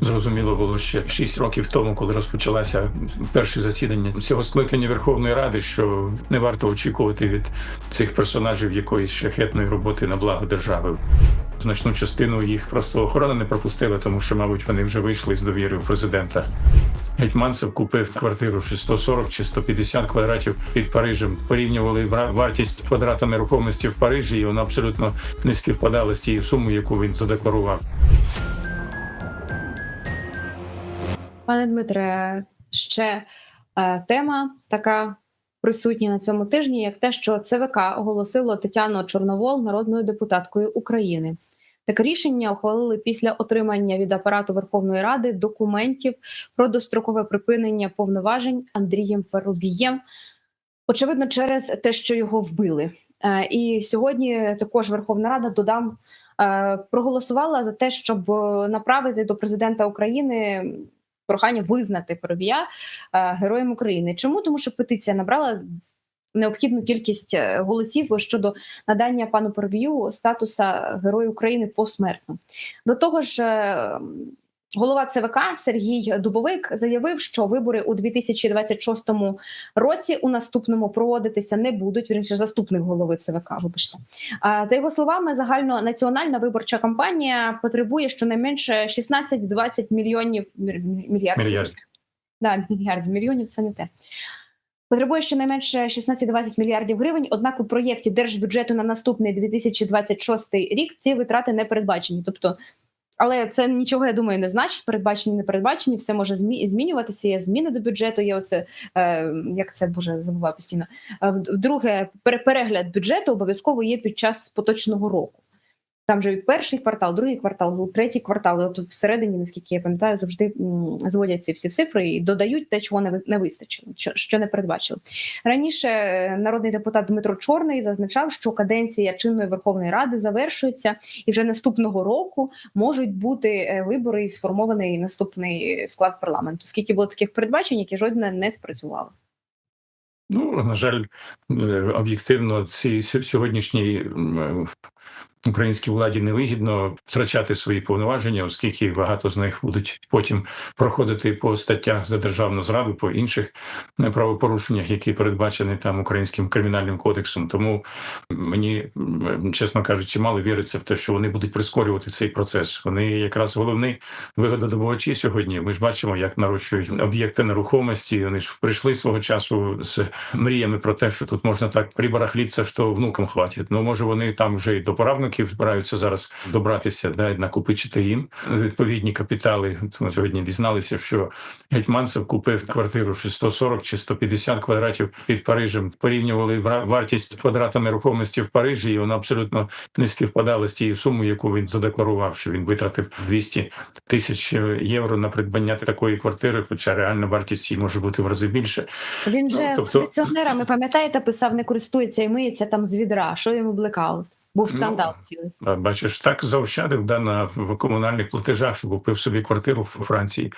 Зрозуміло було ще 6 років тому, коли розпочалося перше засідання цього скликання Верховної Ради, що не варто очікувати від цих персонажів якоїсь шляхетної роботи на благо держави. Значну частину їх просто охорона не пропустила, тому що, мабуть, вони вже вийшли з довіри в президента. Гетьманцев купив квартиру чи 140 чи 150 квадратів під Парижем. Порівнювали вартість квадрата нерухомості в Парижі, і вона абсолютно не співпадала з тією сумою, яку він задекларував. Пане Дмитре, ще е, тема така присутня на цьому тижні, як те, що ЦВК оголосило Тетяну Чорновол народною депутаткою України. Таке рішення ухвалили після отримання від апарату Верховної Ради документів про дострокове припинення повноважень Андрієм Парубієм. Очевидно, через те, що його вбили. Е, І сьогодні також Верховна Рада додам е, проголосувала за те, щоб е, направити до президента України прохання визнати Парубія е, героєм України. Чому? Тому що петиція набрала необхідну кількість е, голосів щодо надання пану Парубію статуса Героя України посмертно. До того ж. Голова ЦВК Сергій Дубовик заявив, що вибори у 2026 році у наступному проводитися не будуть. Вірніше, заступник голови ЦВК. Вибачте. За його словами, загальнонаціональна виборча кампанія потребує щонайменше 16-20 мільйонів мільярдів. Мільярдів. Да, мільярдів мільйонів це не те. Потребує щонайменше 16-20 мільярдів гривень. Однак у проєкті держбюджету на наступний 2026 рік ці витрати не передбачені. Тобто, але це нічого, я думаю, не значить. Передбачені, не передбачені, все може змі- змінюватися. Є зміни до бюджету. Є оце е, як це боже забуваю постійно. Е, Друге, перегляд бюджету обов'язково є під час поточного року. Там же і перший квартал, другий квартал, третій квартал. От всередині, наскільки я пам'ятаю, завжди зводять ці всі цифри і додають те, чого не вистачило, що, не передбачили. Раніше е, народний депутат Дмитро Чорний зазначав, що каденція чинної Верховної Ради завершується, і вже наступного року можуть бути е, вибори і сформований наступний склад парламенту. Скільки було таких передбачень, які жодне не спрацювало. Ну, на жаль, е, об'єктивно, сь- сьогоднішній українській владі невигідно втрачати свої повноваження, оскільки багато з них будуть потім проходити по статтях за державну зраду, по інших правопорушеннях, які передбачені там українським кримінальним кодексом. Тому мені, чесно кажучи, мало віриться в те, що вони будуть прискорювати цей процес. Вони якраз головний вигододобувачі сьогодні. Ми ж бачимо, як нарощують об'єкти нерухомості. Вони ж прийшли свого часу з мріями про те, що тут можна так прибарахлітися, що внукам хватить. Ну може вони там вже й до поравників збираються зараз добратися, да, накопичити їм відповідні капітали. Ми сьогодні дізналися, що Гетьманцев купив квартиру чи 140 чи 150 квадратів під Парижем. Порівнювали вартість квадрата нерухомості в Парижі, і вона абсолютно не співпадала з тією сумою, яку він задекларував, що він витратив 200 тисяч євро на придбання такої квартири, хоча реальна вартість її може бути в рази більше. Він Ну, тобто- пенсіонерами, пам'ятаєте, писав, не користується і миється там з відра. Що йому блекаут? Був Ну, скандал цілий. Бачиш, так заощадив да, на в комунальних платежах, що купив собі квартиру в Франції.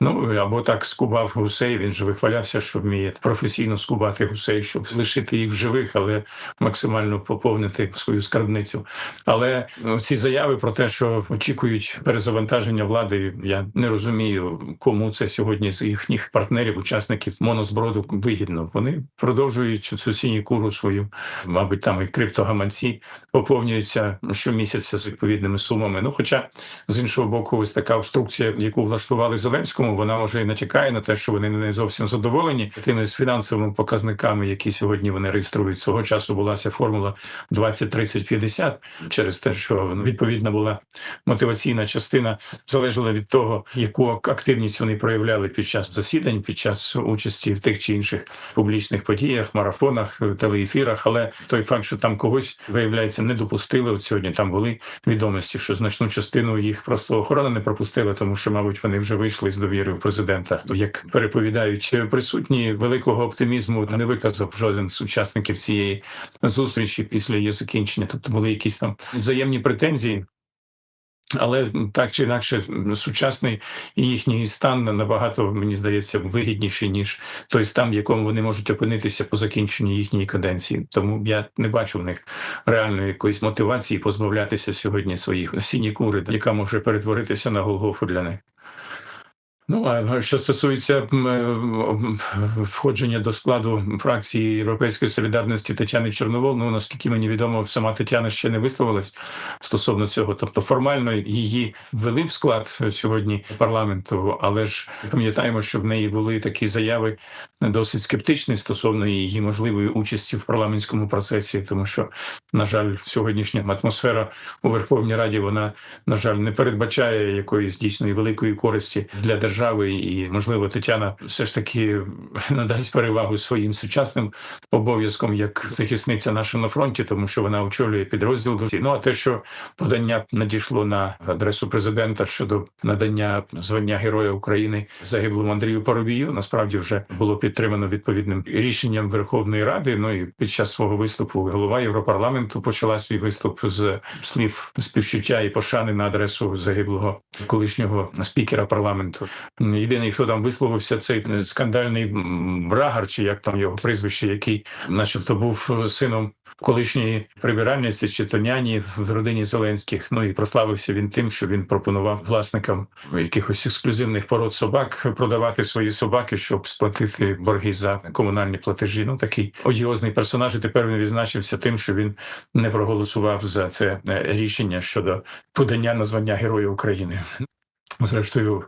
Ну або так скубав гусей. Він же вихвалявся, що вміє професійно скубати гусей, щоб лишити їх в живих, але максимально поповнити свою скарбницю. Але ну, ці заяви про те, що очікують перезавантаження влади, я не розумію, кому це сьогодні з їхніх партнерів, учасників монозброду вигідно. Вони продовжують цю сінікуру свою, мабуть, там і криптогаманці поповнюються щомісяця з відповідними сумами. Ну, хоча з іншого боку, ось така обструкція, яку влаштували Зеленському, вона може і натякає на те, що вони не зовсім задоволені тими з фінансовими показниками, які сьогодні вони реєструють. Свого часу була ця формула 20, 30, 50, через те, що відповідна була мотиваційна частина, залежала від того, яку активність вони проявляли під час засідань, під час участі в тих чи інших публічних подіях, марафонах, телеефірах. Але той факт, що там когось виявляється, не допустили. От сьогодні там були відомості, що значну частину їх просто охорона не пропустила, тому що, мабуть, вони вже вийшли з довіри в президента. Як переповідають присутні великого оптимізму, не виказав жоден з учасників цієї зустрічі після її закінчення. Тобто були якісь там взаємні претензії. Але так чи інакше, сучасний їхній стан набагато мені здається вигідніший ніж той стан, в якому вони можуть опинитися по закінченні їхньої каденції. Тому я не бачу в них реальної якоїсь мотивації позбавлятися сьогодні своїх сінікури, яка може перетворитися на Голгофу для них. Ну а що стосується м, входження до складу фракції Європейської солідарності Тетяни Чорновол, ну наскільки мені відомо, сама Тетяна ще не висловилась стосовно цього. Тобто формально її ввели в склад сьогодні парламенту, але ж пам'ятаємо, що в неї були такі заяви досить скептичні стосовно її можливої участі в парламентському процесі, тому що, на жаль, сьогоднішня атмосфера у Верховній Раді вона на жаль не передбачає якоїсь дійсної великої користі для держави, і можливо Тетяна все ж таки надасть перевагу своїм сучасним обов'язком як захисниця наша на фронті, тому що вона очолює підрозділ. Ну а те, що подання надійшло на адресу президента щодо надання звання Героя України загиблому Андрію Парубію, насправді вже було підтримано відповідним рішенням Верховної Ради. Ну і під час свого виступу голова Європарламенту почала свій виступ з слів співчуття і пошани на адресу загиблого колишнього спікера парламенту. Єдиний, хто там висловився, цей скандальний Брагар, чи як там його прізвище, який, начебто, був сином колишньої прибиральниці чи то няні в родині Зеленських. Ну і прославився він тим, що він пропонував власникам якихось ексклюзивних пород собак продавати свої собаки, щоб сплатити борги за комунальні платежі. Ну такий одіозний персонаж. І тепер він відзначився тим, що він не проголосував за це е, рішення щодо подання на звання Героя України. Зрештою,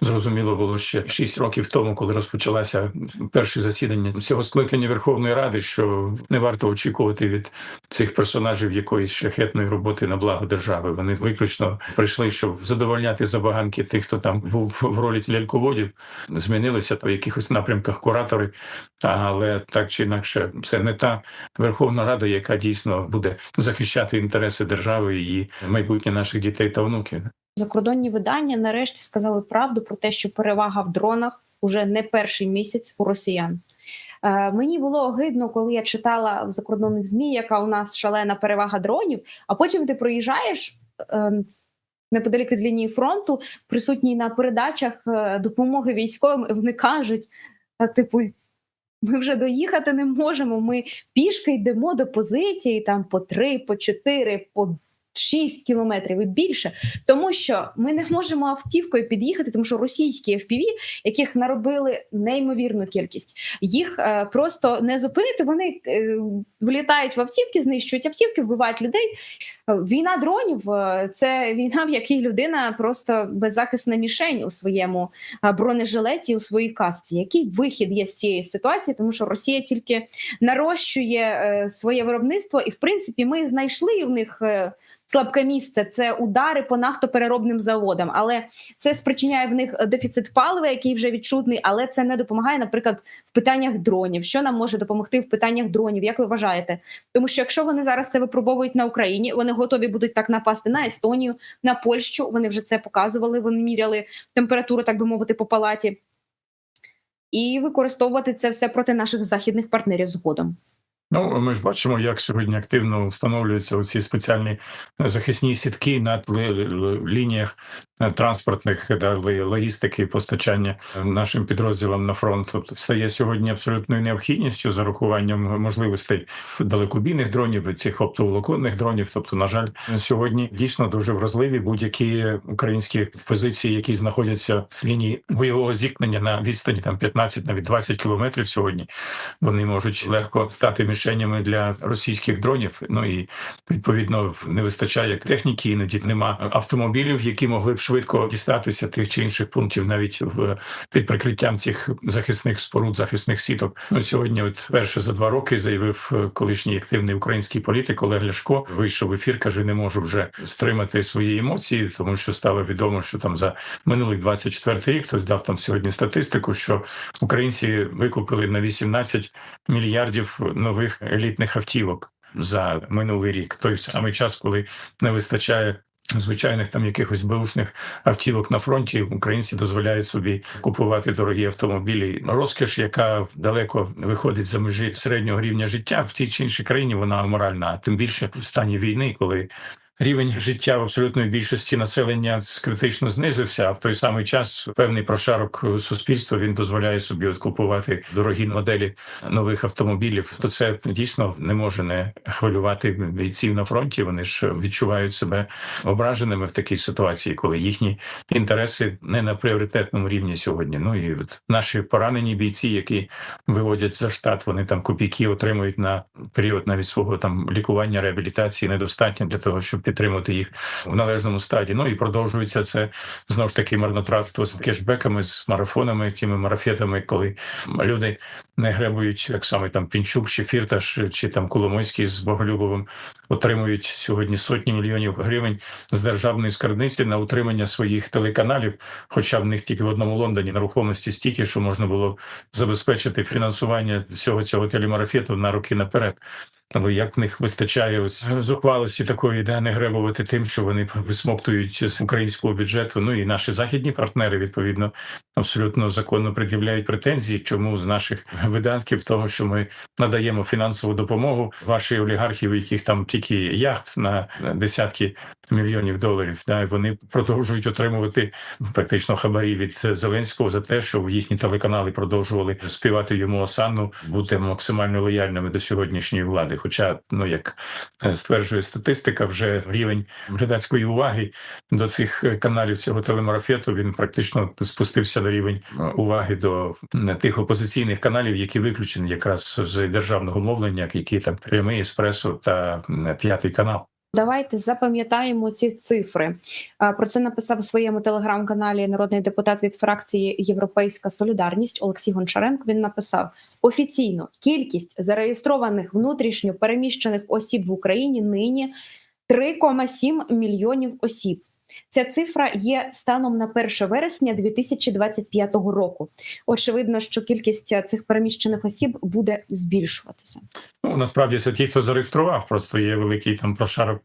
зрозуміло було ще шість років тому, коли розпочалася перше засідання цього скликання Верховної Ради, що не варто очікувати від цих персонажів якоїсь шляхетної роботи на благо держави. Вони виключно прийшли, щоб задовольняти забаганки тих, хто там був в ролі ляльководів, змінилися по якихось напрямках куратори, але так чи інакше, це не та Верховна Рада, яка дійсно буде захищати інтереси держави і майбутнє наших дітей та онуків. Закордонні видання нарешті сказали правду про те, що перевага в дронах уже не перший місяць у росіян. Е, мені було огидно, коли я читала в закордонних змі, яка у нас шалена перевага дронів. А потім ти проїжджаєш е, неподалік від лінії фронту, присутній на передачах е, допомоги військовим, і вони кажуть: а, типу, ми вже доїхати не можемо. Ми пішки йдемо до позиції там по три, по чотири, по 6 кілометрів і більше, тому що ми не можемо автівкою під'їхати, тому що російські FPV, яких наробили неймовірну кількість, їх е, просто не зупинити. Вони е, влітають в автівки, знищують автівки, вбивають людей. Е, Війна дронів е, це війна, в якій людина просто беззахисна мішень у своєму е, бронежилеті, у своїй касці. Який вихід є з цієї ситуації? Тому що Росія тільки нарощує своє виробництво, і в принципі ми знайшли в них. Е, Слабке місце це удари по нафтопереробним заводам, але це спричиняє в них дефіцит палива, який вже відчутний, але це не допомагає, наприклад, в питаннях дронів. Що нам може допомогти в питаннях дронів? Як ви вважаєте? Тому що якщо вони зараз це випробовують на Україні, вони готові будуть так напасти на Естонію, на Польщу. Вони вже це показували. Вони міряли температуру, так би мовити, по палаті, і використовувати це все проти наших західних партнерів згодом. Ну, ми ж бачимо, як сьогодні активно встановлюються ці спеціальні захисні сітки на лініях транспортних логістики постачання нашим підрозділам на фронт. Тобто стає сьогодні абсолютною необхідністю з урахуванням можливостей далекобійних дронів цих оптоволоконних дронів. Тобто, на жаль, сьогодні дійсно дуже вразливі будь-які українські позиції, які знаходяться в лінії бойового зіткнення на відстані там 15, навіть 20 кілометрів. Сьогодні вони можуть легко стати мішенями для російських дронів. Ну і відповідно не вистачає техніки, іноді нема автомобілів, які могли б швидко дістатися тих чи інших пунктів, навіть в під прикриттям цих захисних споруд, захисних сіток. Ну сьогодні, от перше за два роки, заявив е, колишній активний український політик Олег Ляшко. Вийшов в ефір, каже: не можу вже стримати свої емоції, тому що стало відомо, що там за минулий 24 рік хтось дав там сьогодні статистику, що українці викупили на 18 мільярдів нових елітних автівок за минулий рік. Той самий час, коли не вистачає. Звичайних там якихось беушних автівок на фронті українці дозволяють собі купувати дорогі автомобілі. Розкіш, яка далеко виходить за межі середнього рівня життя в тій чи іншій країні, вона аморальна. Тим більше в стані війни, коли рівень життя в абсолютної більшості населення критично знизився. А в той самий час певний прошарок суспільства він дозволяє собі от купувати дорогі моделі нових автомобілів. То це дійсно не може не хвилювати бійців на фронті. Вони ж відчувають себе ображеними в такій ситуації, коли їхні інтереси не на пріоритетному рівні сьогодні. Ну і от наші поранені бійці, які виводять за штат, вони там копійки отримують на період навіть свого там лікування, реабілітації недостатньо для того, щоб підтримати їх в належному стаді. Ну і продовжується це знову ж таки марнотратство з кешбеками, з марафонами, тими марафетами, коли люди не гребують так само там Пінчук чи Фірташ, чи там Коломойський з Боголюбовим отримують сьогодні сотні мільйонів гривень з державної скарбниці на утримання своїх телеканалів. Хоча в них тільки в одному Лондоні нерухомості стільки, що можна було забезпечити фінансування всього цього телемарафету на роки наперед. Але як в них вистачає ось зухвалості такої, де не гребувати тим, що вони висмоктують з українського бюджету. Ну і наші західні партнери відповідно абсолютно законно пред'являють претензії, чому з наших видатків того, що ми надаємо фінансову допомогу ваші олігархи, у яких там тільки яхт на десятки мільйонів доларів, да, і вони продовжують отримувати практично хабарі від Зеленського за те, що їхні телеканали продовжували співати йому осанну, бути максимально лояльними до сьогоднішньої влади. Хоча, ну як е, стверджує статистика, вже рівень глядацької уваги до цих е, каналів цього телемарафету він практично спустився на рівень е, уваги до тих опозиційних каналів, які виключені якраз з державного мовлення, які там прямий еспресо та м, п'ятий канал. Давайте запам'ятаємо ці цифри. Про це написав у своєму телеграм-каналі народний депутат від фракції Європейська Солідарність Олексій Гончаренко. Він написав офіційно кількість зареєстрованих внутрішньо переміщених осіб в Україні нині 3,7 мільйонів осіб. Ця цифра є станом на 1 вересня 2025 року. Очевидно, що кількість цих переміщених осіб буде збільшуватися. Ну, насправді це ті, хто зареєстрував, просто є великий там прошарок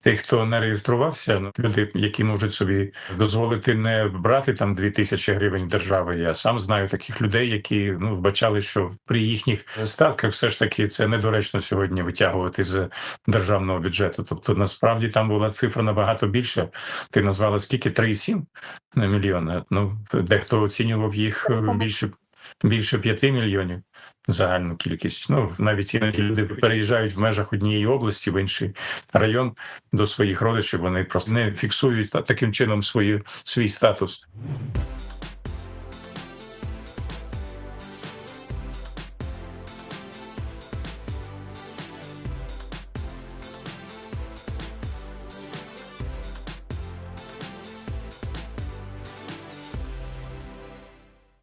тих, хто не реєструвався. Ну, люди, які можуть собі дозволити не брати там дві тисячі гривень держави. Я сам знаю таких людей, які ну вбачали, що при їхніх статках все ж таки це недоречно сьогодні витягувати з державного бюджету. Тобто, насправді там була цифра набагато більша. Ти назвала скільки 3,7 мільйона. Ну дехто оцінював їх е, більше більше 5 мільйонів загальну кількість. Ну навіть іноді люди переїжджають в межах однієї області в інший район до своїх родичів. Вони просто не фіксують таким чином свою свій статус.